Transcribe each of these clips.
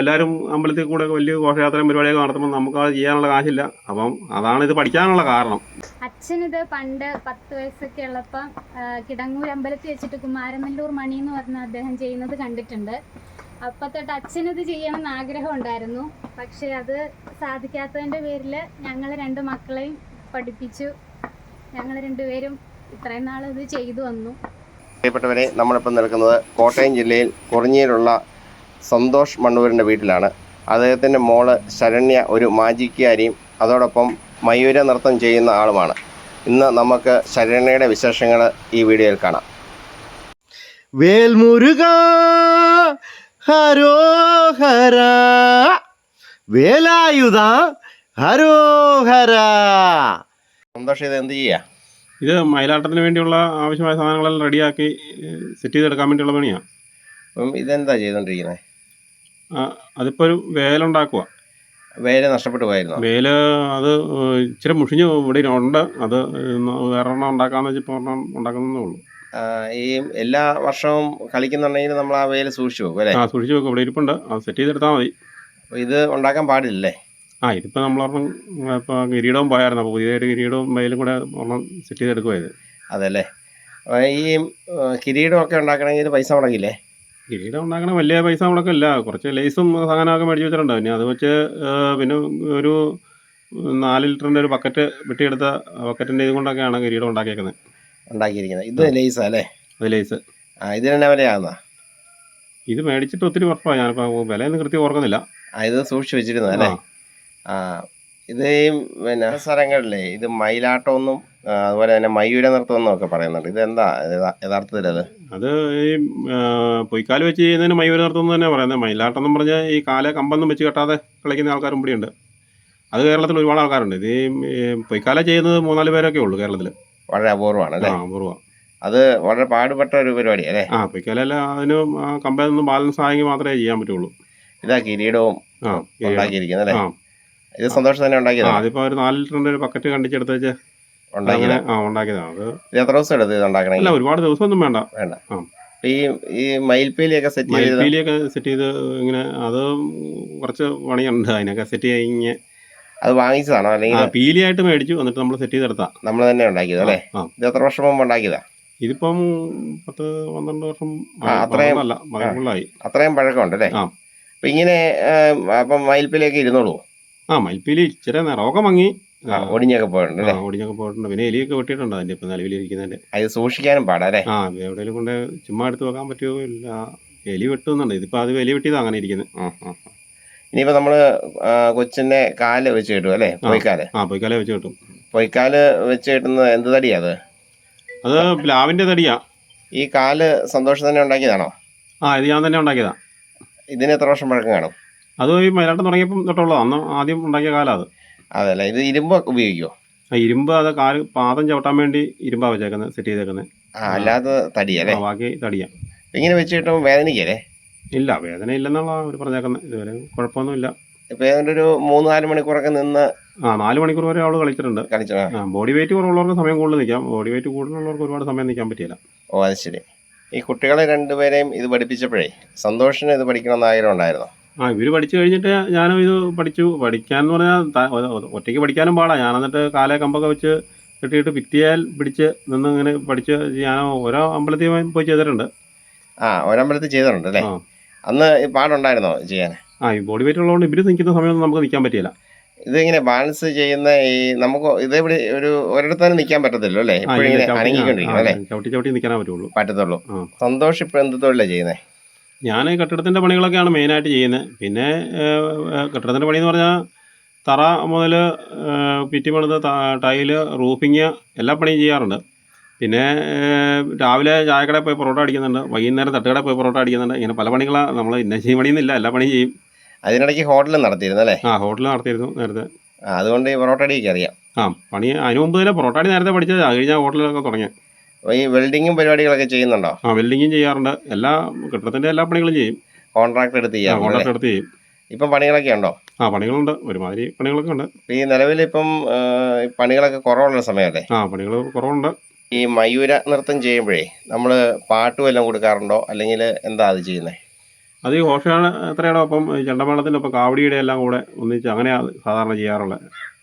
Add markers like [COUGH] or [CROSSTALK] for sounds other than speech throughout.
എല്ലാവരും അമ്പലത്തിൽ കൂടെ വലിയ ഘോഷയാത്രയും പരിപാടിയൊക്കെ നടത്തുമ്പോൾ നമുക്ക് അത് ചെയ്യാനുള്ള കാശില്ല. അപ്പം അതാണ് ഇത് പഠിക്കാനുള്ള കാരണം. അച്ഛനിത് പണ്ട് പത്ത് വയസ്സൊക്കെ ഉള്ളപ്പം കിടങ്ങൂർ അമ്പലത്തിൽ വെച്ചിട്ട് കുമാരനെല്ലൂർ മണി എന്ന് പറഞ്ഞ അദ്ദേഹം ചെയ്യുന്നത് കണ്ടിട്ടുണ്ട്. അപ്പം തൊട്ട് അച്ഛനിത് ചെയ്യണം എന്ന് ആഗ്രഹം ഉണ്ടായിരുന്നു. പക്ഷെ അത് സാധിക്കാത്തതിന്റെ പേരിൽ ഞങ്ങൾ രണ്ട് മക്കളെയും പഠിപ്പിച്ചു. ഞങ്ങൾ രണ്ടുപേരും ഇത്രയും നാൾ ഇത് ചെയ്തു വന്നു. പ്രിയപ്പെട്ടവരെ നമ്മളിപ്പോൾ നിൽക്കുന്നത് കോട്ടയം ജില്ലയിൽ കുറിഞ്ഞിയിലുള്ള സന്തോഷ് മണ്ണൂരിന്റെ വീട്ടിലാണ്. അദ്ദേഹത്തിന്റെ മോൾ ശരണ്യ ഒരു മാജിക്കാരിയും അതോടൊപ്പം മയൂര നൃത്തം ചെയ്യുന്ന ആളുമാണ്. ഇന്ന് നമുക്ക് ശരണ്യയുടെ വിശേഷങ്ങൾ ഈ വീഡിയോയിൽ കാണാം. വേൽമുരുക ഹരോഹര വേലായുധ ഹരോഹര. സന്തോഷം ഇത് എന്ത് ചെയ്യുക ഇത് മയിലാട്ടത്തിന് വേണ്ടിയുള്ള ആവശ്യമായ സാധനങ്ങളെല്ലാം റെഡിയാക്കി സെറ്റ് ചെയ്തെടുക്കാൻ വേണ്ടിയുള്ള പണിയാണ് അപ്പം ഇതെന്താ ചെയ്തുകൊണ്ടിരിക്കുന്നത് അതിപ്പോൾ ഒരു വേലുണ്ടാക്കുക വേല നഷ്ടപ്പെട്ടു പോയിരുന്നു വേല അത് ഇച്ചിരി മുഷിഞ്ഞ് ഇവിടെ ഉണ്ട്. അത് വേറെ എണ്ണം ഉണ്ടാക്കാമെന്ന് വെച്ചിപ്പോൾ ഒരെണ്ണം ഉള്ളൂ. ഈ എല്ലാ വർഷവും കളിക്കുന്നുണ്ടെങ്കിൽ നമ്മൾ ആ വേല സൂക്ഷിച്ചു പോകും അല്ലേ? ആ സൂക്ഷിച്ചു വെക്കും. ഇവിടെ ഇരിപ്പുണ്ട്. അത് സെറ്റ് ചെയ്തെടുത്താൽ മതി. അപ്പോൾ ഇത് ഉണ്ടാക്കാൻ പാടില്ലല്ലേ? ആ ഇതിപ്പോൾ നമ്മളൊരെണ്ണം ഇപ്പോൾ കിരീടവും പോയായിരുന്നു. അപ്പോൾ പുതിയതായിട്ട് കിരീടവും വേലും കൂടെ ഒരെണ്ണം സെറ്റ് ചെയ്തെടുക്കുമായിരുന്നു അതല്ലേ? ഈ കിരീടമൊക്കെ ഉണ്ടാക്കണമെങ്കിൽ പൈസ മുടങ്ങില്ലേ കിരീടം ഉണ്ടാക്കണ വലിയ പൈസ മുടക്കില്ല കുറച്ച് ലേസും സാധനമൊക്കെ മേടിച്ച് വെച്ചിട്ടുണ്ട്. പിന്നെ അത് വെച്ച് പിന്നെ ഒരു നാല് ലിറ്ററിന്റെ ഒരു ബക്കറ്റ് വെട്ടിയെടുത്ത ബക്കറ്റിന്റെ ഇത് കൊണ്ടൊക്കെയാണ് കിരീടം ഉണ്ടാക്കിയേക്കുന്നത്. ഉണ്ടാക്കിയിരിക്കുന്നത്. ഇത് ലേസാ അല്ലേ? അത് ലേസ്. ആ ഇത് തന്നെ വിലയാകുന്ന ഇത് മേടിച്ചിട്ട് ഒത്തിരി വർഷമായി ഞാനിപ്പോൾ വിലയൊന്നും കൃത്യം ഓർക്കുന്നില്ല. ആ ഇത് സൂക്ഷിച്ചു വെച്ചിരുന്നത് അല്ലേ? ആ. ഇത് ഈ പിന്നെ സ്ഥലങ്ങളിലെ ഇത് മയിലാട്ടമൊന്നും ആ, അതുപോലെ തന്നെ മയൂര നൃത്തം എന്നും ഒക്കെ പറയുന്നുണ്ട്. ഇത് എന്താ യഥാർത്ഥത്തിൽ അത്? അത് ഈ പൊയ്ക്കാൽ വെച്ച് ചെയ്യുന്നതിന് മയൂര നൃത്തം എന്ന് തന്നെ പറയുന്നത്. മയിലാട്ടം എന്ന് പറഞ്ഞാൽ ഈ കാല കമ്പൊന്നും വെച്ച് കെട്ടാതെ കളിക്കുന്ന ആൾക്കാരും ഇവിടെയുണ്ട്. അത് കേരളത്തിൽ ഒരുപാട് ആൾക്കാരുണ്ട്. ഇത് ഈ പൊയ്ക്കാല ചെയ്യുന്നത് മൂന്നാൽ പേരൊക്കെ ഉള്ളൂ കേരളത്തിൽ വളരെ അപൂർവമാണ് അല്ലേ? അപൂർവം. അത് വളരെ പാടുപെട്ട ഒരു പരിപാടി അല്ലേ? ആ പൊയ്ക്കാലല്ല അതിന് കമ്പയിൽ നിന്ന് ബാലൻസ് ആയെങ്കിൽ മാത്രമേ ചെയ്യാൻ പറ്റുള്ളൂ. ഇതാ കിരീടവും ആ ഉണ്ടാക്കിയിരിക്കുന്നത് അല്ലേ? ആ. ഇത് സന്തോഷം തന്നെ ഉണ്ടാക്കിയതാണ് അതിപ്പോ ഒരു നാല് ലിറ്ററിന്റെ ഒരു പക്കറ്റ് കണ്ടിച്ചെടുത്ത് വെച്ച് ഉണ്ടാക്കിയത്? ആ ഉണ്ടാക്കിയതാണ് അത് എത്ര ദിവസം എടുത്ത് ഇത് അല്ല ഒരുപാട് ഒരുപാട് ദിവസമൊന്നും വേണ്ട. വേണ്ട. ഈ ഈ മയിൽപ്പീലിയൊക്കെ സെറ്റ് ചെയ്ത് മയിൽപ്പീലിയൊക്കെ സെറ്റ് ചെയ്ത് ഇങ്ങനെ അത് കുറച്ച് പണിയുണ്ട്. അതിനൊക്കെ സെറ്റ് കഴിഞ്ഞ് അത് വാങ്ങിച്ചതാണോ? അല്ലെങ്കിൽ പീലിയായിട്ട് മേടിച്ചു. എന്നിട്ട് നമ്മൾ സെറ്റ് ചെയ്തെടുത്താ. നമ്മൾ തന്നെ ഉണ്ടാക്കിയത് അല്ലേ? ഇത് എത്ര വർഷം മുമ്പ് ഉണ്ടാക്കിയതാ? ഇതിപ്പം പത്ത് പന്ത്രണ്ട് വർഷം അത്രയും- അല്ല അത്രയും പഴക്കമുണ്ട് അല്ലേ. അപ്പൊ ഇങ്ങനെ അപ്പം മയിൽപ്പീലിയൊക്കെ ഇരുന്നോളൂ. ആ മയിൽപ്പീലി ഇച്ചിരി നിറമൊക്കെ മങ്ങി. ആ, ഒടിഞ്ഞൊക്കെ പോയിട്ടുണ്ട് ആ, അല്ലേ ഓടിഞ്ഞൊക്കെ പോയിട്ടുണ്ട്. പിന്നെ എലിയൊക്കെ വെട്ടിയിട്ടുണ്ട് അതിന്റെ ഇപ്പൊ നിലവിലിരിക്കുന്നതിന്റെ അത് സൂക്ഷിക്കാനും പാടാല്ലേ ആ എവിടെയെങ്കിലും കൊണ്ട് ചുമ്മാ എടുത്ത് വെക്കാൻ പറ്റുമോ ഇല്ല. എലി വെട്ടുന്നുണ്ട്. ഇതിപ്പോ അത് എലി വെട്ടിയതാ അങ്ങനെ ഇരിക്കുന്നത്. ഇനിയിപ്പോ നമ്മൾ ആ, കൊച്ചിന്റെ കാൽ വെച്ച് കിട്ടും അല്ലേ? പൊയ്ക്കാൽ? ആ പൊയ്ക്കാലെ വെച്ച് കിട്ടും. പൊയ്ക്കാൽ വെച്ച് കിട്ടുന്നത് എന്ത് തടിയാ അത്? അത് പ്ലാവിന്റെ തടിയാ. ഈ കാൽ സന്തോഷം തന്നെ ഉണ്ടാക്കിയതാണോ? ആ ഇത് ഞാൻ തന്നെ ഉണ്ടാക്കിയതാ. ഇതിന് എത്ര വർഷം പഴക്കം കാണും? അത് ഈ മയിലാട്ടം തുടങ്ങിയപ്പം തൊട്ടുള്ളതാണ് അന്ന് ആദ്യം ഉണ്ടാക്കിയ കാലം അത്. അതല്ല ഇത് ഇരുമ്പ് ഉപയോഗിക്കുമോ ആ ഇരുമ്പ് അത് കാൽ പാദം ചവിട്ടാൻ വേണ്ടി ഇരുമ്പാ വെച്ചേക്കുന്നത് സെറ്റ് ചെയ്തേക്കുന്നത് ആ അല്ലാതെ തടിയല്ലേ ആ, ബാക്കി തടിയാ. ഇങ്ങനെ വെച്ചിട്ട് വേദനിക്കല്ലേ? ഇല്ല വേദന ഇല്ലെന്നുള്ള അവർ പറഞ്ഞേക്കുന്നത് ഇതുവരെ കുഴപ്പമൊന്നുമില്ല. ഇപ്പൊ ഏതാണ്ട് ഒരു മൂന്ന് നാല് മണിക്കൂറൊക്കെ നിന്ന് ആ നാല് മണിക്കൂർ വരെ അവൾ കളിച്ചിട്ടുണ്ട്. കളിച്ചു ആ, ബോഡി വെയിറ്റ് കുറവുള്ളവർക്ക് സമയം കൂടുതൽ നിൽക്കാം. ബോഡി വെയിറ്റ് കൂടുതലുള്ളവർക്ക് ഒരുപാട് സമയം നിൽക്കാൻ പറ്റില്ല ഓ അത് ശരി. ഈ കുട്ടികളെ രണ്ടുപേരെയും ഇത് പഠിപ്പിച്ചപ്പോഴേ സന്തോഷിന് ഇത് പഠിക്കണമെന്ന് ആഗ്രഹം ഉണ്ടായിരുന്നോ? ആ ഇവർ പഠിച്ചു കഴിഞ്ഞിട്ട് ഞാനും ഇത് പഠിച്ചു. പഠിക്കാൻ എന്ന് പറഞ്ഞാൽ ഒറ്റയ്ക്ക് പഠിക്കാനും പാടാ. ഞാൻ എന്നിട്ട് കാലേ കമ്പൊക്കെ വെച്ച് കെട്ടിയിട്ട് ഭിത്തിയാൽ പിടിച്ച് നിന്ന് ഇങ്ങനെ പഠിച്ച് ഞാൻ ഓരോ അമ്പലത്തിൽ പോയി ചെയ്തിട്ടുണ്ട്. ആ ഒരമ്പലത്തിൽ ചെയ്തിട്ടുണ്ട് അല്ലേ? അന്ന് പാടുണ്ടായിരുന്നോ ചെയ്യാൻ? ആ ഈ ബോഡി വെയിറ്റ് ഉള്ളതുകൊണ്ട് ഇവർ നിൽക്കുന്ന സമയമൊന്നും നമുക്ക് നിൽക്കാൻ പറ്റില്ല ഇതിങ്ങനെ ബാലൻസ് ചെയ്യുന്ന ഈ നമുക്ക് ഇതെവിടെ ഒരു ഒരിടത്ത് തന്നെ നിൽക്കാൻ പറ്റത്തില്ലോ അല്ലേ? ഇപ്പോഴിങ്ങനെ അനങ്ങിക്കൊണ്ടിരിക്കും അല്ലേ? ചവിട്ടി ചവിട്ടി നിൽക്കാനേ പറ്റുള്ളൂ. പറ്റത്തുള്ളൂ. സന്തോഷം സന്തോഷ് ഇപ്പൊ എന്ത് തൊഴിലാണ് ചെയ്യുന്നത് ഞാൻ കെട്ടിടത്തിന്റെ പണികളൊക്കെയാണ് മെയിനായിട്ട് ചെയ്യുന്നത് പിന്നെ കെട്ടിടത്തിന്റെ പണി എന്ന് പറഞ്ഞാൽ തറ മുതൽ പിറ്റി പണിത് ടൈൽ റൂഫിങ് എല്ലാ പണിയും ചെയ്യാറുണ്ട്. പിന്നെ രാവിലെ ചായക്കടയിൽ പോയി പൊറോട്ട അടിക്കുന്നുണ്ട്. വൈകുന്നേരം തട്ടുകടയിൽ പോയി പൊറോട്ട അടിക്കുന്നുണ്ട്. ഇങ്ങനെ പല പണികളാണ് നമ്മൾ ഇന്ന ചെയ്യും പണിയൊന്നുമില്ല എല്ലാ പണിയും ചെയ്യും. അതിനിടയ്ക്ക് ഹോട്ടലും നടത്തിയിരുന്നു അല്ലേ? ആ ഹോട്ടൽ നടത്തിയിരുന്നു നേരത്തെ. അതുകൊണ്ട് ഈ പൊറോട്ട അടിയൊക്കെ അറിയാം. ആ പണി അതിന് മുമ്പ് തന്നെ പൊറോട്ട അടി നേരത്തെ പഠിച്ചത്. അത് കഴിഞ്ഞാൽ ഹോട്ടലൊക്കെ തുടങ്ങി അപ്പൊ ഈ വെൽഡിങ്ങും പരിപാടികളൊക്കെ ചെയ്യുന്നുണ്ടോ? ആ വെൽഡിങ്ങും ചെയ്യാറുണ്ട്. എല്ലാ കെട്ടിടത്തിന്റെ എല്ലാ പണികളും ചെയ്യും. കോൺട്രാക്ട് എടുത്ത് ചെയ്യാം? കോൺട്രാക്ട് എടുത്ത് ചെയ്യും. ഇപ്പം പണികളൊക്കെ ഉണ്ടോ? ആ പണികളുണ്ട്. ഒരുമാതിരി പണികളൊക്കെ ഉണ്ട്. ഈ നിലവിൽ ഇപ്പം പണികളൊക്കെ കുറവുള്ള സമയമല്ലേ? ആ പണികൾ കുറവുണ്ട്. ഈ മയൂര നൃത്തം ചെയ്യുമ്പോഴേ നമ്മൾ പാട്ട് വല്ലതും കൊടുക്കാറുണ്ടോ? അല്ലെങ്കിൽ എന്താ അത് ചെയ്യുന്നത് അത് ഈ ഘോഷയാത്രയുടെ ഒപ്പം ഈ ചെണ്ടമേളത്തിന്റെ ഒപ്പം കാവടിയുടെ എല്ലാം കൂടെ ഒന്നിച്ച് അങ്ങനെയാണ് സാധാരണ ചെയ്യാറുള്ളത്.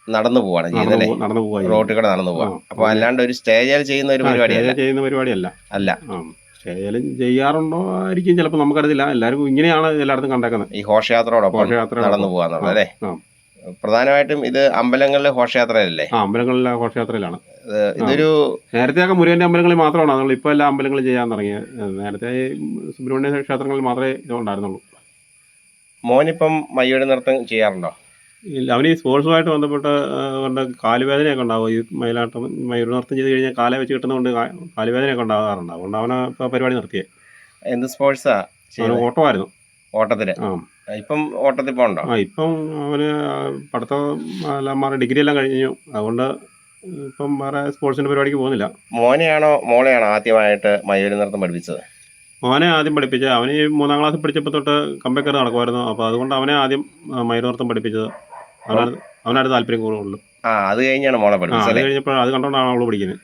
നടന്നു പോവാണ് ചെയ്യുന്നത് നടന്നു അല്ലേ പോ- നടന്നു റോട്ടിൽ കൂടെ നടന്നു പോവാം. അപ്പൊ അല്ലാണ്ട് ഒരു സ്റ്റേജിൽ ചെയ്യുന്ന ഒരു പരിപാടിയല്ല. ചെയ്യുന്ന പരിപാടിയല്ല. അല്ല. സ്റ്റേജിലും ചെയ്യാറുണ്ടോ ആയിരിക്കും ചിലപ്പോൾ നമുക്കറിയില്ല എല്ലാവർക്കും ഇങ്ങനെയാണ് എല്ലായിടത്തും കണ്ടേക്കുന്നത്. ഈ ഘോഷയാത്രയോടൊപ്പം ഘോഷയാത്ര നടന്നു പോവാന്നുള്ളത് അല്ലേ? പ്രധാനമായിട്ടും ഇത് അമ്പലങ്ങളിലെ ഘോഷയാത്രയല്ലേ? അമ്പലങ്ങളിലെ ഘോഷയാത്രയിലാണ്. ഇതൊരു നേരത്തെ നേരത്തെയൊക്കെ മുരുകന്റെ അമ്പലങ്ങളിൽ മാത്രമാണ്. നമ്മൾ ഇപ്പോൾ എല്ലാ അമ്പലങ്ങളും ചെയ്യാൻ തുടങ്ങിയത് നേരത്തെ സുബ്രഹ്മണ്യ ക്ഷേത്രങ്ങളിൽ മാത്രമേ ഇത് ഉണ്ടായിരുന്നുള്ളൂ മോനിപ്പം മയ്യയുടെ നൃത്തം ചെയ്യാറുണ്ടോ? ഇല്ല അവന് ഈ സ്പോർട്സുമായിട്ട് ബന്ധപ്പെട്ട അവരുടെ കാലുവേദനയൊക്കെ ഉണ്ടാവും. ഈ മയിലാട്ടം മയൂർ നൃത്തം ചെയ്ത് കഴിഞ്ഞാൽ കാല വെച്ച് കിട്ടുന്നതുകൊണ്ട് കാലുവേദനയൊക്കെ ഉണ്ടാകാറുണ്ട്. അതുകൊണ്ട് അവനെ ഇപ്പോൾ പരിപാടി നിർത്തിയേ. എന്ത് സ്പോർട്സാ അവന് ചെയ്യുന്നത് ഓട്ടമായിരുന്നു. ഓട്ടത്തിന് ആ. ഇപ്പം ഓട്ടത്തിൽ പോകണ്ടോ? ആ ഇപ്പം അവന് പഠിത്തം എല്ലാം മാറി ഡിഗ്രി എല്ലാം കഴിഞ്ഞു. അതുകൊണ്ട് ഇപ്പം വേറെ സ്പോർട്സിന്റെ പരിപാടിക്ക് പോകുന്നില്ല. മോനെയാണോ മോളെയാണോ ആദ്യമായിട്ട് മയൂരി നൃത്തം പഠിപ്പിച്ചത്? മോനെ ആദ്യം പഠിപ്പിച്ചത്. അവന് ഈ മൂന്നാം ക്ലാസ് പഠിച്ചപ്പോൾ തൊട്ട് കമ്പക്കറി നടക്കുമായിരുന്നു. അപ്പോൾ അതുകൊണ്ട് അവനെ ആദ്യം മയൂരി നൃത്തം പഠിപ്പിച്ചത്. അവനാണ് അവനാണ് താല്പര്യം കൂടുതലുള്ളൂ. ആ അത് കഴിഞ്ഞാണ് മോളെ ആ അത് അല്ലേ കഴിഞ്ഞപ്പോൾ അത് കണ്ടുകൊണ്ടാണ് അവൾ പഠിക്കുന്നത്.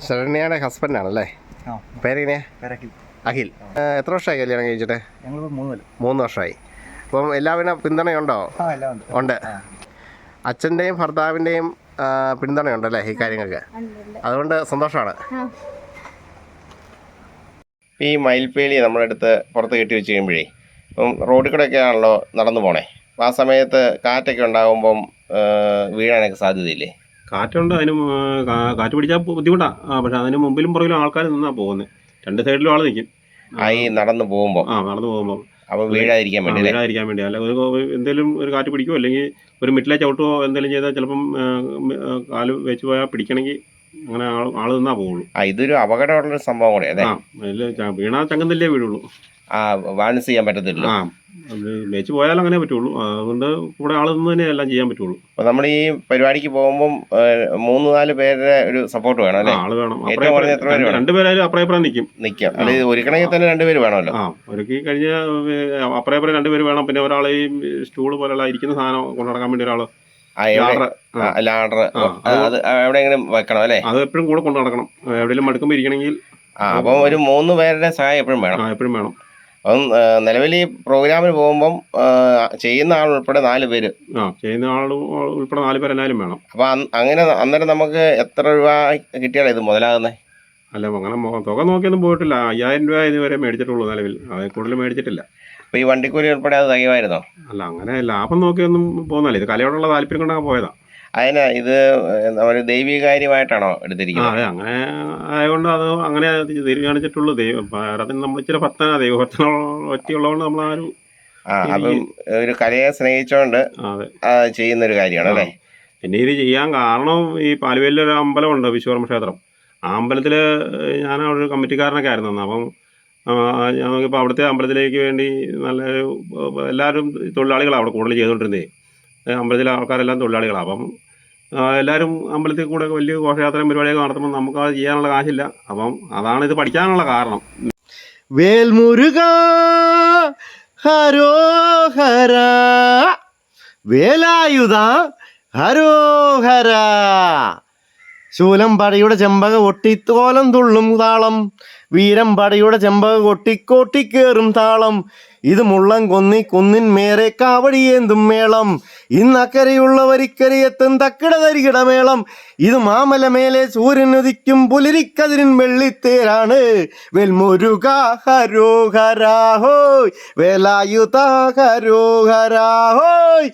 ശരണ്യയുടെ ഹസ്ബൻഡ് ആണല്ലേ? ആ. പേരെങ്ങനെയാ? കരക്കി അഖിൽ. ഏ, എത്ര വർഷമായി കല്യാണം കഴിച്ചിട്ട്? ഞങ്ങളിപ്പോൾ മൂന്ന് കൊല്ലം. മൂന്ന് വർഷമായി. അപ്പം എല്ലാവരും പിന്തുണയുണ്ടോ? ആ എല്ലാം ഉണ്ട്. ഉണ്ട്. അച്ഛന്റെയും ഭർത്താവിന്റെയും ആ, പിന്തുണയുണ്ടല്ലേ ഈ കാര്യങ്ങൾക്ക്. അതുകൊണ്ട് സന്തോഷമാണ്. ഈ മയിൽപ്പേലി അടുത്ത് പുറത്ത് കെട്ടി വെച്ച് കഴിയുമ്പോഴേ ഇപ്പം റോഡിൽ കൂടെയൊക്കെ ആണല്ലോ നടന്നു പോണേ? ആ സമയത്ത് കാറ്റൊക്കെ ഉണ്ടാകുമ്പം വീഴാനൊക്കെ സാധ്യതയില്ലേ? കാറ്റുണ്ട് അതിന് കാറ്റ് പിടിച്ചാൽ ബുദ്ധിമുട്ടാണ് ആ പക്ഷെ അതിന് മുമ്പിലും പുറകിലും ആൾക്കാർ നിന്നാണ് പോകുന്നത് രണ്ട് സൈഡിലും ആൾ നിൽക്കും ആ ഈ നടന്നു പോകുമ്പോൾ ആ നടന്നു പോകുമ്പോൾ അപ്പോൾ വീഴാതിരിക്കാൻ വേണ്ടി വീഴാതിരിക്കാൻ വേണ്ടി. അല്ല ഒരു എന്തെങ്കിലും ഒരു കാറ്റ് പിടിക്കുമോ അല്ലെങ്കിൽ ഒരു മിഡിലെ ചവിട്ടുമോ എന്തെങ്കിലും ചെയ്താൽ ചിലപ്പം കാൽ വെച്ച് പോയാൽ പിടിക്കണമെങ്കിൽ അങ്ങനെ ആൾ ആൾ നിന്നാ പോവുള്ളൂ ആ ഇതൊരു അപകടമുള്ളൊരു സംഭവം കൂടെ അതെ വീണാൽ ചങ്കന്തല്ലേ വീഴുള്ളൂ. ബാലൻസ് ചെയ്യാൻ പറ്റത്തില്ല മേച്ച് പോയാൽ അങ്ങനെ പറ്റുള്ളൂ. അതുകൊണ്ട് കൂടെ ആൾ നിന്ന് തന്നെ എല്ലാം ചെയ്യാൻ പറ്റുള്ളൂ. അപ്പൊ നമ്മൾ ഈ പരിപാടിക്ക് പോകുമ്പോൾ മൂന്ന് നാല് പേരുടെ ഒരു സപ്പോർട്ട് വേണം അല്ലേ? ആൾ വേണം. ഏറ്റവും കുറഞ്ഞ എത്ര പേര്? രണ്ടുപേരായാലും ഇപ്പുറം നിൽക്കും നിൽക്കാം അത് ഒരുക്കണമെങ്കിൽ തന്നെ രണ്ടുപേര് വേണമല്ലോ. ആ ഒരുക്കി കഴിഞ്ഞ ഇപ്പുറം രണ്ടുപേര് വേണം. പിന്നെ ഒരാൾ ഈ സ്റ്റൂൾ പോലെയുള്ള ഇരിക്കുന്ന സാധനം കൊണ്ടു നടക്കാൻ വേണ്ടി ഒരാൾ ലാഡർ അത് എവിടെയെങ്കിലും വെക്കണം അല്ലേ? അത് എപ്പോഴും കൂടെ കൊണ്ടു നടക്കണം. എവിടെയെങ്കിലും മടുക്കുമ്പോൾ ഇരിക്കണമെങ്കിൽ അപ്പം ഒരു മൂന്ന് പേരുടെ സഹായം എപ്പോഴും വേണം. എപ്പോഴും വേണം. അപ്പം നിലവിൽ ഈ പ്രോഗ്രാമിന് പോകുമ്പം ചെയ്യുന്ന ആൾ ഉൾപ്പെടെ നാല് പേര്. ആ ചെയ്യുന്ന ആൾ ഉൾപ്പെടെ നാല് പേര് എന്നാലും വേണം. അപ്പം അങ്ങനെ അന്നേരം നമുക്ക് എത്ര രൂപ കിട്ടിയാലേ ഇത് മുതലാകുന്നത് അല്ല അങ്ങനെ തുക നോക്കിയൊന്നും പോയിട്ടില്ല. അയ്യായിരം രൂപ ഇതുവരെ മേടിച്ചിട്ടുള്ളൂ നിലവിൽ. അതിൽ കൂടുതൽ മേടിച്ചിട്ടില്ല. അപ്പോൾ ഈ വണ്ടിക്കൂലി ഉൾപ്പെടെ അത് തികയുമായിരുന്നോ? അല്ല അങ്ങനെ ലാഭം നോക്കിയൊന്നും പോകുന്നില്ല ഇത് കലയോടുള്ള താല്പര്യം കൊണ്ടാണ് പോയതാ. അതിന് ഇത് ഒരു ദൈവികാര്യമായിട്ടാണോ എടുത്തിരിക്കുന്നത്? അതെ അങ്ങനെ ആയതുകൊണ്ട് അത് അങ്ങനെ തീരുമാനിച്ചിട്ടുള്ളൂ. ദൈവം ഭാരതത്തിന് നമ്മൾ ഇച്ചിരി ഭക്തനാ. ദൈവഭക്തന ഒറ്റയുള്ളതുകൊണ്ട് നമ്മൾ ആ ഒരു ആ അപ്പം ഒരു കലയെ സ്നേഹിച്ചുകൊണ്ട് അതെ. ചെയ്യുന്ന ഒരു കാര്യമാണ് അല്ലേ? പിന്നെ ഇത് ചെയ്യാൻ കാരണം ഈ പാലുവേലിലൊരു അമ്പലമുണ്ട് വിശ്വകർമ്മ ക്ഷേത്രം. ആ അമ്പലത്തിൽ ഞാൻ അവിടെ ഒരു കമ്മിറ്റിക്കാരനൊക്കെ ആയിരുന്നു അന്ന് അപ്പം ഞാൻ നോക്കിയപ്പോൾ അവിടുത്തെ അമ്പലത്തിലേക്ക് വേണ്ടി നല്ലൊരു എല്ലാവരും തൊഴിലാളികളാണ് അവിടെ കൂടുതൽ ചെയ്തുകൊണ്ടിരുന്നത് അമ്പലത്തിലെ ആൾക്കാരെല്ലാം തൊഴിലാളികളാണ് അപ്പം എല്ലാവരും അമ്പലത്തിൽ കൂടെ വലിയ ഘോഷയാത്രയും പരിപാടിയൊക്കെ നടത്തുമ്പോൾ നമുക്ക് അത് ചെയ്യാനുള്ള കാശില്ല. അപ്പം അതാണ് ഇത് പഠിക്കാനുള്ള കാരണം. വേൽമുരുക ഹരോഹര. വേലായുധ ഹരോഹര. ശൂലം പടയുടെ ചെമ്പക ഒട്ടിത്തോലം തുള്ളും താളം. വീരം പടയുടെ ചെമ്പക കൊട്ടിക്കോട്ടിക്കേറും താളം. ഇത് മുള്ളം കൊന്നി കുന്നിൻ മേരെ കാവടിയേന്തും മേളം. ഇന്നക്കരയുള്ളവരിക്കരയെത്തും തക്കിട തരികിടമേളം ഇത് മാമല മേലെ സൂര്യൻ ഉദിക്കും പുലരിക്കതിരിൻ വെള്ളിത്തേരാണ്. വെൽമുരുക ഹരോഹരാഹോയ് വേലായുധ ഹരോഹരാഹോയ്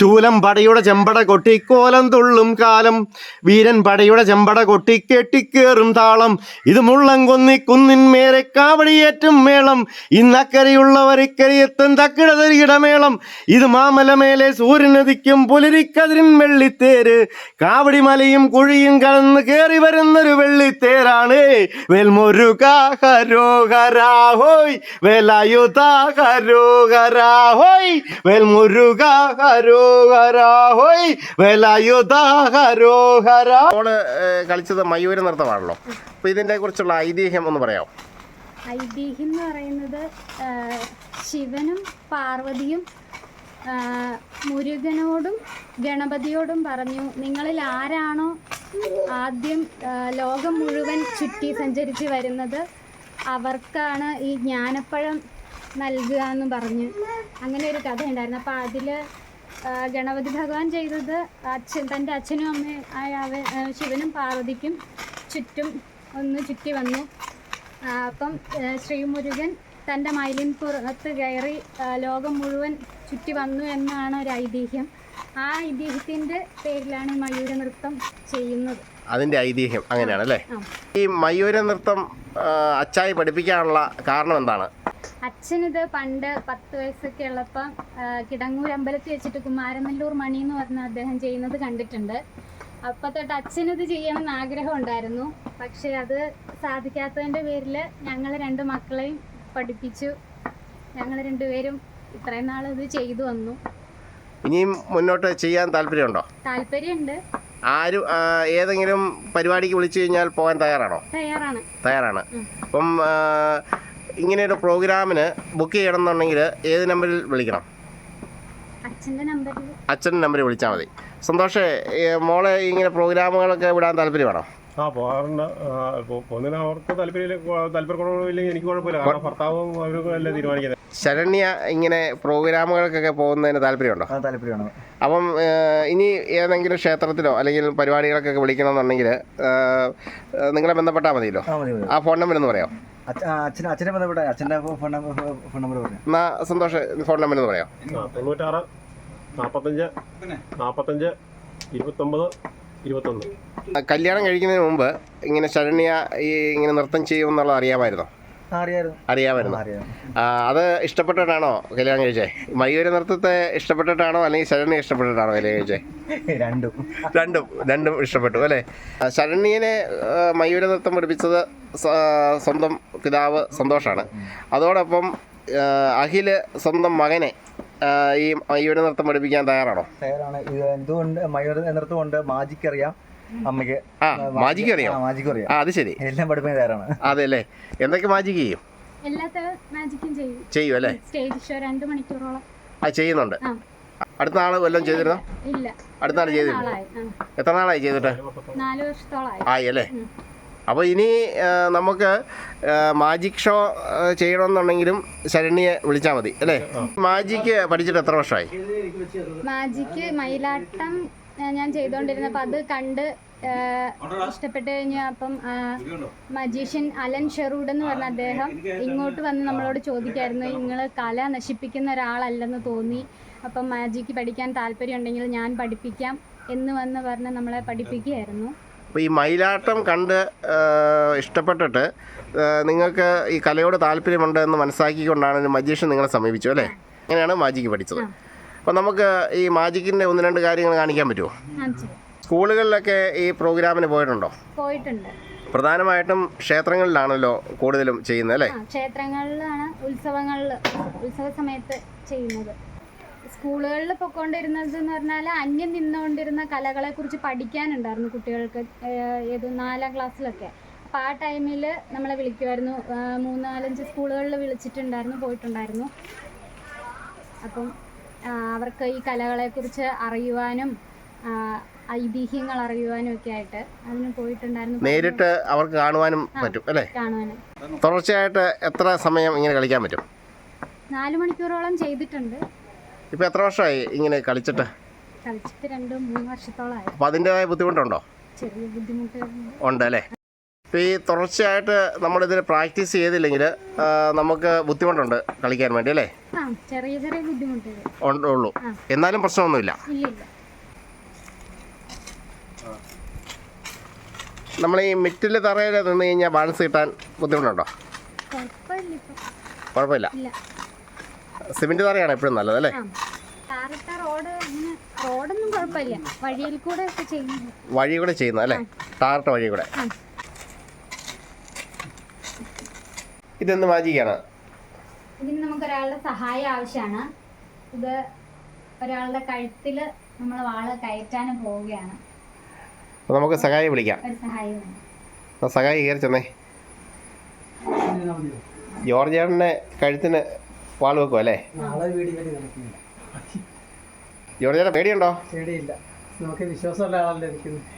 ശൂലം പടയുടെ ചെമ്പട കൊട്ടി കോലം തുള്ളും കാലം. വീരൻ പടയുടെ ചെമ്പട കൊട്ടി കെട്ടിക്കേറും താളം. ഇത് മുള്ളം കൊന്നി കുന്നിന്മേരെ കാവടിയേറ്റും മേളം. ഇന്നക്കരയുള്ളവർ ഇക്കരയെത്തും തക്കിടതരികിടമേളം മേളം ഇത് മാമല മേലെ സൂര്യനദിക്കും പുലരിക്കതിരിൻ വെള്ളിത്തേര്. കാവടി മലയും കുഴിയും കടന്ന് കയറി വരുന്നൊരു വെള്ളിത്തേരാണ്. വേൽമുരുക ഹരോഹരാഹോയ് വേലായുധ ഹരോഹരാഹോയ് കളിച്ചത് മയൂര നൃത്തമാണല്ലോ. അപ്പൊ ഇതിന്റെ കുറിച്ചുള്ള ഐതിഹ്യം ഒന്ന് പറയാം ഐതിഹ്യം എന്ന് പറയുന്നത് ശിവനും പാർവതിയും മുരുകനോടും ഗണപതിയോടും പറഞ്ഞു നിങ്ങളിൽ ആരാണോ ആദ്യം ലോകം മുഴുവൻ ചുറ്റി സഞ്ചരിച്ച് വരുന്നത് അവർക്കാണ് ഈ ജ്ഞാനപ്പഴം നൽകുക എന്ന് പറഞ്ഞ്. അങ്ങനെ ഒരു കഥ ഉണ്ടായിരുന്നു അപ്പോൾ അതിൽ ഗണപതി ഭഗവാൻ ചെയ്തത് അച്ഛൻ തന്റെ അച്ഛനും അമ്മയും ആയ അവ- ശിവനും പാർവതിക്കും ചുറ്റും ഒന്ന് ചുറ്റി വന്നു. അപ്പം ശ്രീമുരുകൻ തന്റെ മയിലിൻ പുറത്ത് കയറി ലോകം മുഴുവൻ ചുറ്റി വന്നു എന്നാണ് ഒരു ഐതിഹ്യം. ആ ഐതിഹ്യത്തിന്റെ പേരിലാണ് മയൂര നൃത്തം ചെയ്യുന്നത്. അതിന്റെ ഐതിഹ്യം അങ്ങനെയാണല്ലേ ഈ മയൂര നൃത്തം അച്ചായി പഠിപ്പിക്കാനുള്ള കാരണം എന്താണ്? അച്ഛനിത് പണ്ട് പത്ത് വയസ്സൊക്കെ ഉള്ളപ്പം കിടങ്ങൂർ അമ്പലത്തിൽ വെച്ചിട്ട് കുമാരനെല്ലൂർ മണി എന്ന് പറഞ്ഞ അദ്ദേഹം ചെയ്യുന്നത് കണ്ടിട്ടുണ്ട്. അപ്പം തൊട്ട് അച്ഛനിത് ചെയ്യണമെന്ന് ആഗ്രഹം ഉണ്ടായിരുന്നു. പക്ഷേ അത് സാധിക്കാത്തതിന്റെ പേരിൽ ഞങ്ങൾ രണ്ട് മക്കളെയും പഠിപ്പിച്ചു. ഞങ്ങൾ രണ്ടുപേരും ഇത്രയും നാൾ ഇത് ചെയ്തു വന്നു. ഇനിയും മുന്നോട്ട് ചെയ്യാൻ താല്പര്യമുണ്ടോ? താല്പര്യമുണ്ട്. ആരും ഏതെങ്കിലും പരിപാടിക്ക് വിളിച്ചു കഴിഞ്ഞാൽ പോകാൻ തയ്യാറാണോ? തയ്യാറാണ്. തയ്യാറാണ്. അപ്പം ഇങ്ങനെയൊരു പ്രോഗ്രാമിന് ബുക്ക് ചെയ്യണം എന്നുണ്ടെങ്കിൽ ഏത് നമ്പറിൽ വിളിക്കണം? അച്ഛന്റെ നമ്പറിൽ. വിളിച്ചാൽ മതി. സന്തോഷേ മോളെ ഇങ്ങനെ പ്രോഗ്രാമുകളൊക്കെ വിടാൻ താല്പര്യമാണോ ആ പോകാറുണ്ട്. പോകുന്നതിന് അവർക്ക് താല്പര്യം താല്പര്യക്കുറവില്ലെങ്കിൽ എനിക്ക് കുഴപ്പമില്ല. കാരണം ഭർത്താവും അവരൊക്കെ അല്ലേ തീരുമാനിക്കുന്നത്. ശരണ്യ ഇങ്ങനെ പ്രോഗ്രാമുകൾക്കൊക്കെ പോകുന്നതിന് താല്പര്യമുണ്ടോ? ആ താല്പര്യമാണ്. അപ്പം ഇനി ഏതെങ്കിലും ക്ഷേത്രത്തിലോ അല്ലെങ്കിൽ പരിപാടികൾക്കൊക്കെ വിളിക്കണമെന്നുണ്ടെങ്കിൽ നിങ്ങളെ ബന്ധപ്പെട്ടാൽ മതിയല്ലോ? ആ മതി മതി. ആ ഫോൺ നമ്പർ ഒന്ന് പറയാം അച്ഛ- ആ, അച്ഛനെ അച്ഛനെ ബന്ധപ്പെട്ട അച്ഛന്റെ ഫോൺ നമ്പർ ഫോൺ നമ്പർ പറഞ്ഞു? എന്നാ സന്തോഷ് ഫോൺ നമ്പർ എന്ന് പറയാം. തൊണ്ണൂറ്റാറ് നാൽപ്പത്തഞ്ച് നാൽപ്പത്തഞ്ച് ഇരുപത്തൊമ്പത് ഇരുപത്തൊന്ന്. കല്യാണം കഴിക്കുന്നതിന് മുമ്പ് ഇങ്ങനെ ശരണ്യ ഈ ഇങ്ങനെ നൃത്തം ചെയ്യുമെന്നുള്ളത് അറിയാമായിരുന്നോ? അറിയാമായിരുന്നു. അത് ഇഷ്ടപ്പെട്ടിട്ടാണോ കല്യാണം കഴിച്ചേ മയൂര നൃത്തത്തെ ഇഷ്ടപ്പെട്ടിട്ടാണോ അല്ലെങ്കിൽ ശരണ്യ ഇഷ്ടപ്പെട്ടിട്ടാണോ കല്യാണം കഴിച്ചേ [LAUGHS] രണ്ടും. രണ്ടും രണ്ടും ഇഷ്ടപ്പെട്ടു അല്ലേ? ശരണ്യനെ മയൂര നൃത്തം പഠിപ്പിച്ചത് സ്വന്തം പിതാവ് സന്തോഷാണ്. അതോടൊപ്പം അഖിൽ സ്വന്തം മകനെ ഈ മയൂര നൃത്തം പഠിപ്പിക്കാൻ തയ്യാറാണോ? തയ്യാറാണ്. എന്തുകൊണ്ട് മയൂര നൃത്തമുണ്ട് കൊണ്ട് അറിയാം. അമ്മയ്ക്ക് ആ മാജിക്ക് അറിയാം ആ മാജിക്ക് അറിയാം ആ അത് ശരി. എല്ലാം പഠിപ്പിക്കാൻ തയ്യാറാണ്. അതെ അല്ലേ എന്തൊക്കെ മാജിക്ക് ചെയ്യും? ചെയ്യും. ചെയ്യും അല്ലേ? സ്റ്റേജ് ഷോ രണ്ട് മണിക്കൂറോളം. ആ ചെയ്യുന്നുണ്ട്. അടുത്ത നാൾ വല്ലതും ചെയ്തിരുന്നോ? ഇല്ല. അടുത്ത നാൾ ചെയ്തിരുന്നു? എത്ര നാളായി ചെയ്തിട്ട്? ആയി അല്ലേ? അപ്പോൾ ഇനി നമുക്ക് മാജിക് ഷോ ചെയ്യണമെന്നുണ്ടെങ്കിലും ശരണിയെ വിളിച്ചാൽ മതി അല്ലേ? മാജിക്ക് പഠിച്ചിട്ട് എത്ര വർഷമായി? മാജിക്ക് മയിലാട്ടം ഞാൻ ചെയ്തുകൊണ്ടിരുന്നപ്പോൾ അത് കണ്ട് ഇഷ്ടപ്പെട്ട് കഴിഞ്ഞാൽ അപ്പം മജീഷ്യൻ അലൻ ഷെറൂഡ് എന്ന് പറഞ്ഞ അദ്ദേഹം ഇങ്ങോട്ട് വന്ന് നമ്മളോട് ചോദിക്കായിരുന്നു നിങ്ങൾ കല നശിപ്പിക്കുന്ന ഒരാളല്ലെന്ന് തോന്നി. അപ്പം മാജിക്ക് പഠിക്കാൻ താല്പര്യം ഉണ്ടെങ്കിൽ ഞാൻ പഠിപ്പിക്കാം എന്ന് വന്ന് പറഞ്ഞ് നമ്മളെ പഠിപ്പിക്കുകയായിരുന്നു. അപ്പോൾ ഈ മയിലാട്ടം കണ്ട് ഇഷ്ടപ്പെട്ടിട്ട് നിങ്ങൾക്ക് ഈ കലയോട് താല്പര്യമുണ്ട് എന്ന് മനസ്സിലാക്കിക്കൊണ്ടാണ് മജീഷ്യൻ നിങ്ങളെ സമീപിച്ചു അല്ലേ? അങ്ങനെയാണ് മാജിക്ക് പഠിച്ചത്. അപ്പോൾ നമുക്ക് ഈ മാജിക്കിന്റെ ഒന്ന് രണ്ട് കാര്യങ്ങൾ കാണിക്കാൻ പറ്റുമോ? സ്കൂളുകളിലൊക്കെ ഈ പ്രോഗ്രാമിന് പോയിട്ടുണ്ടോ? പോയിട്ടുണ്ട്. പ്രധാനമായിട്ടും ക്ഷേത്രങ്ങളിലാണല്ലോ കൂടുതലും ചെയ്യുന്നത് അല്ലേ? ക്ഷേത്രങ്ങളിലാണ് ഉത്സവങ്ങളിൽ ഉത്സവ സമയത്ത് ചെയ്യുന്നത്. സ്കൂളുകളിൽ പൊയ്ക്കൊണ്ടിരുന്നത് എന്ന് പറഞ്ഞാൽ അന്യം നിന്നുകൊണ്ടിരുന്ന കലകളെ കുറിച്ച് പഠിക്കാനുണ്ടായിരുന്നു കുട്ടികൾക്ക് ഏത് നാലാം ക്ലാസ്സിലൊക്കെ. അപ്പം ആ ടൈമിൽ നമ്മളെ വിളിക്കുമായിരുന്നു മൂന്നാലഞ്ച് സ്കൂളുകളിൽ വിളിച്ചിട്ടുണ്ടായിരുന്നു പോയിട്ടുണ്ടായിരുന്നു. അപ്പം അവർക്ക് ഈ കലകളെക്കുറിച്ച് അറിയുവാനും ഐതിഹ്യങ്ങൾ അറിയുവാനും ഒക്കെ ആയിട്ട് അതിന് പോയിട്ടുണ്ടായിരുന്നു. നേരിട്ട് അവർക്ക് കാണുവാനും പറ്റും അല്ലേ? കാണുവാനും. തുടർച്ചയായിട്ട് എത്ര സമയം ഇങ്ങനെ കളിക്കാൻ പറ്റും? നാല് മണിക്കൂറോളം ചെയ്തിട്ടുണ്ട്. ഇപ്പൊ എത്ര വർഷമായി ഇങ്ങനെ കളിച്ചിട്ട്? കളിച്ചിട്ട് രണ്ട് മൂന്ന് വർഷത്തോളമായി അപ്പൊ അതിന്റെതായ ബുദ്ധിമുട്ടുണ്ടോ? ചെറിയ ബുദ്ധിമുട്ട്. ഉണ്ട് അല്ലേ? ഇപ്പോൾ ഈ തുടർച്ചയായിട്ട് നമ്മളിതിന് പ്രാക്ടീസ് ചെയ്തില്ലെങ്കിൽ നമുക്ക് ബുദ്ധിമുട്ടുണ്ട് കളിക്കാൻ വേണ്ടി അല്ലേ? ചെറിയ ചെറിയ ബുദ്ധിമുട്ടുകൾ. ഉള്ളൂ. എന്നാലും പ്രശ്നമൊന്നുമില്ല. നമ്മൾ ഈ മിറ്റിൽ തറയിൽ നിന്ന് കഴിഞ്ഞാൽ ബാലൻസ് കിട്ടാൻ ബുദ്ധിമുട്ടുണ്ടോ? കുഴപ്പമില്ല സിമെന്റ് തറയാണ് എപ്പോഴും നല്ലത് അല്ലേ? വഴി കൂടെ ചെയ്യുന്നത് അല്ലേ? ടാറിട്ട വഴി കൂടെ ആ. ഇതെന്ത് മാജിക്കാണ് ഇതിന് നമുക്ക് ഒരാളുടെ സഹായം ആവശ്യമാണ്. ഇത് ഒരാളുടെ കഴുത്തിൽ നമ്മൾ വാൾ കയറ്റാൻ പോവുകയാണ്. അപ്പോൾ നമുക്ക് സഹായം വിളിക്കാം. ഒരു സഹായം വേണം. സഹായി കയറി ചെന്നേ. ജോർജ് ചേട്ടന്റെ കഴുത്തിന് വാൾ വെക്കും അല്ലേ? നാളെ ജോർജ് ചേട്ടൻ പേടിയുണ്ടോ? പേടിയില്ല. നമുക്ക് വിശ്വാസമുള്ള ആളല്ലേ നിൽക്കുന്നത്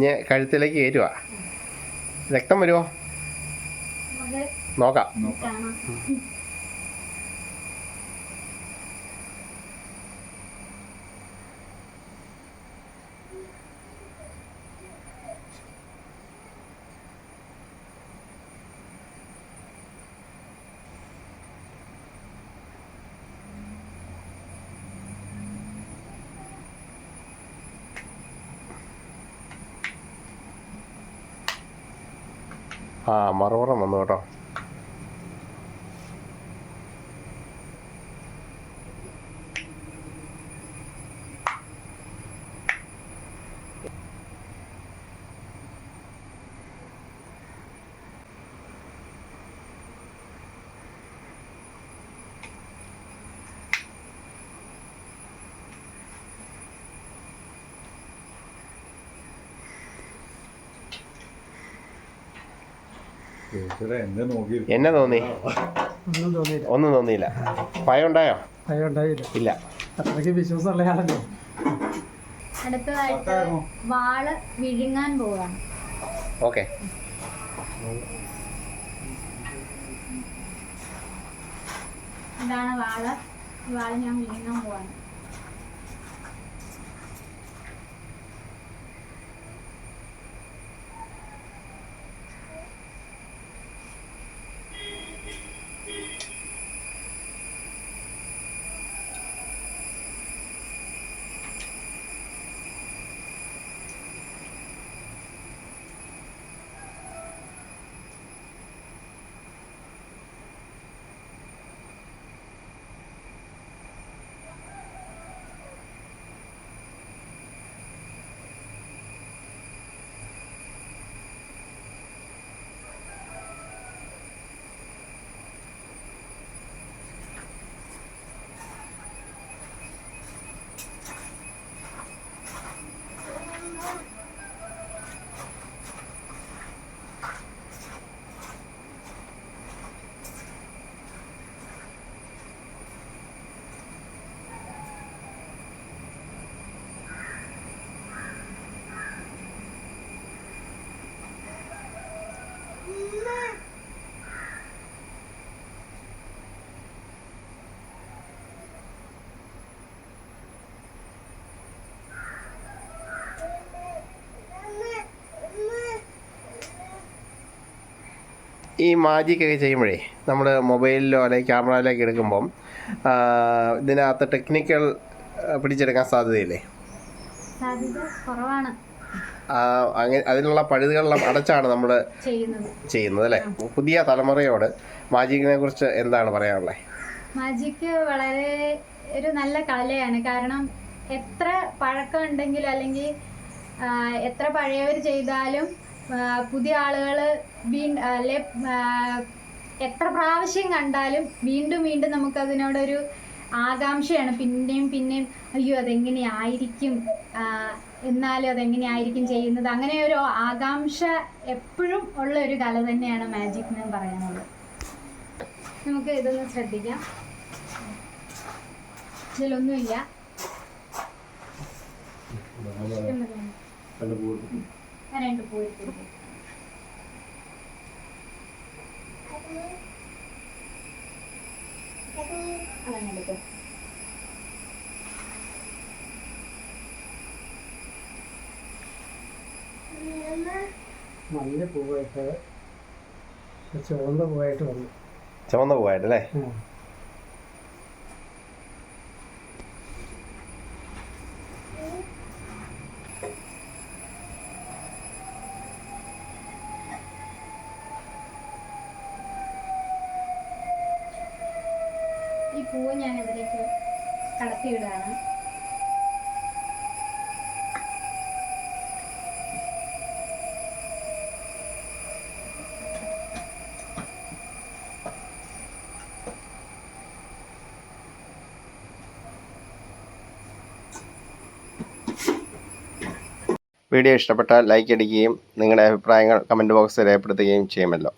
ഇനി കഴുത്തിലേക്ക് കയറ്റുക രക്തം വരുമോ നോക്കാം. ആ മറുപുറം വന്നു കേട്ടോ. എന്നെ തോന്നി. ഒന്നും തോന്നിയില്ല. ഒന്നും തോന്നിയില്ല. ഭയം ഉണ്ടായോ? ഭയം ഉണ്ടായില്ല. ഇല്ല. അത്രയ്ക്ക് വിശ്വാസമുള്ള ആളല്ലോ? അടുത്തതായിട്ട് വാൾ വിഴുങ്ങാൻ പോവാണ്. ഓക്കെ. ഇതാണ് വാൾ. ഈ വാൾ ഞാൻ വിഴുങ്ങാൻ പോവാണ്. ഈ മാജിക്കൊക്കെ ചെയ്യുമ്പോഴേ നമ്മൾ മൊബൈലിലോ അല്ലെങ്കിൽ ക്യാമറയിലൊക്കെ എടുക്കുമ്പം ഇതിനകത്ത് ടെക്നിക്കൽ പിടിച്ചെടുക്കാൻ സാധ്യതയില്ലേ? അങ്ങനെ അതിനുള്ള പഴുതുകളെല്ലാം അടച്ചാണ് നമ്മൾ ചെയ്യുന്നത്. അല്ലേ? പുതിയ തലമുറയോട് മാജിക്കിനെ കുറിച്ച് എന്താണ് പറയാനുള്ളത് മാജിക്ക് വളരെ ഒരു നല്ല കലയാണ്. കാരണം എത്ര പഴക്കം ഉണ്ടെങ്കിലും അല്ലെങ്കിൽ എത്ര പഴയവർ ചെയ്താലും പുതിയ ആളുകൾ വീ അല്ലെ എത്ര പ്രാവശ്യം കണ്ടാലും വീണ്ടും വീണ്ടും നമുക്കതിനോടൊരു ആകാംക്ഷയാണ്. പിന്നെയും പിന്നെയും അയ്യോ അതെങ്ങനെയായിരിക്കും എന്നാലും അതെങ്ങനെയായിരിക്കും ചെയ്യുന്നത്? അങ്ങനെ ഒരു ആകാംക്ഷ എപ്പോഴും ഉള്ള ഒരു കല തന്നെയാണ് മാജിക് എന്ന് പറയാനുള്ളത്. നമുക്ക് ഇതൊന്ന് ശ്രദ്ധിക്കാം. ഇതിലൊന്നുമില്ല. അതങ്ങനെ എടുത്തോ. നല്ല പൂവായിട്ട് ചുവന്ന പൂവായിട്ട് വന്നു ചുവന്ന പോവായിട്ടല്ലേ ഉം. ഈ പൂവ് ഞാൻ ഇതിലേക്ക് കടത്തിയിടുകയാണ്. വീഡിയോ ഇഷ്ടപ്പെട്ടാൽ ലൈക്ക് അടിക്കുകയും നിങ്ങളുടെ അഭിപ്രായങ്ങൾ കമന്റ് ബോക്സിൽ രേഖപ്പെടുത്തുകയും ചെയ്യുമല്ലോ.